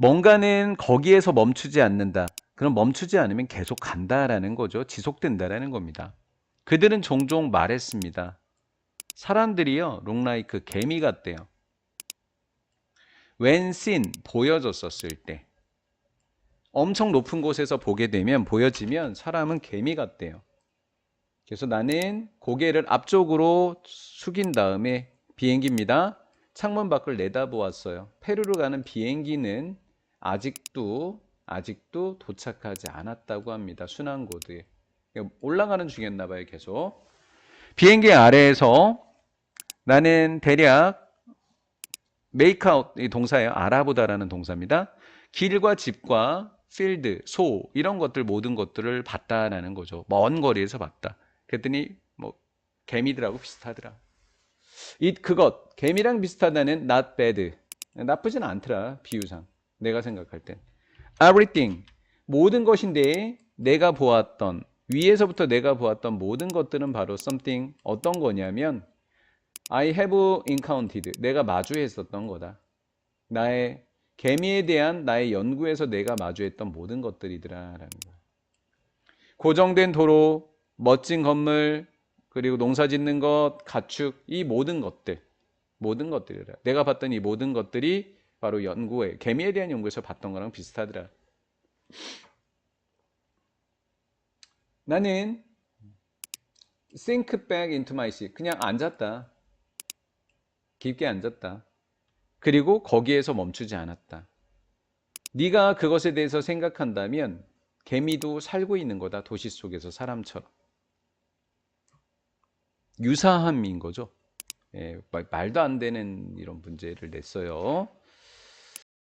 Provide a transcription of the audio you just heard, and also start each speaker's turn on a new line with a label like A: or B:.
A: 뭔가는 거기에서 멈추지 않는다. 그럼 멈추지 않으면 계속 간다라는 거죠. 지속된다라는 겁니다. 그들은 종종 말했습니다. 사람들이요, 롱라이크 개미 같대요. seen 보여졌었을 때 엄청 높은 곳에서 보게 되면 보여지면 사람은 개미 같대요. 그래서 나는 고개를 앞쪽으로 숙인 다음에 비행기입니다. 창문 밖을 내다보았어요. 페루로 가는 비행기는 아직도 아직도 도착하지 않았다고 합니다. 순환 고드에 그러니까 올라가는 중이었나 봐요. 계속 비행기 아래에서 나는 대략 메이크아웃 이 동사예요. 알아보다라는 동사입니다. 길과 집과 필드, 소 이런 것들 모든 것들을 봤다라는 거죠. 먼 거리에서 봤다. 그랬더니 뭐 개미들하고 비슷하더라. 이 그것 개미랑 비슷하다는 not bad 나쁘진 않더라 비유상 내가 생각할 땐. Everything. 모든 것인데 내가 보았던 위에서부터 내가 보았던 모든 것들은 바로 something. 어떤 거냐면 I have encountered. 내가 마주했었던 거다. 나의 개미에 대한 나의 연구에서 내가 마주했던 모든 것들이더라라는 거야. 고정된 도로 멋진 건물 그리고 농사 짓는 것, 가축, 이 모든 것들, 모든 것들이라. 내가 봤던 이 모든 것들이 바로 연구에, 개미에 대한 연구에서 봤던 거랑 비슷하더라. 나는 sink back into my seat. 그냥 앉았다. 깊게 앉았다. 그리고 거기에서 멈추지 않았다. 네가 그것에 대해서 생각한다면 개미도 살고 있는 거다. 도시 속에서 사람처럼. 유사함인 거죠. 예, 말- 말도 안 되는 이런 문제를 냈어요.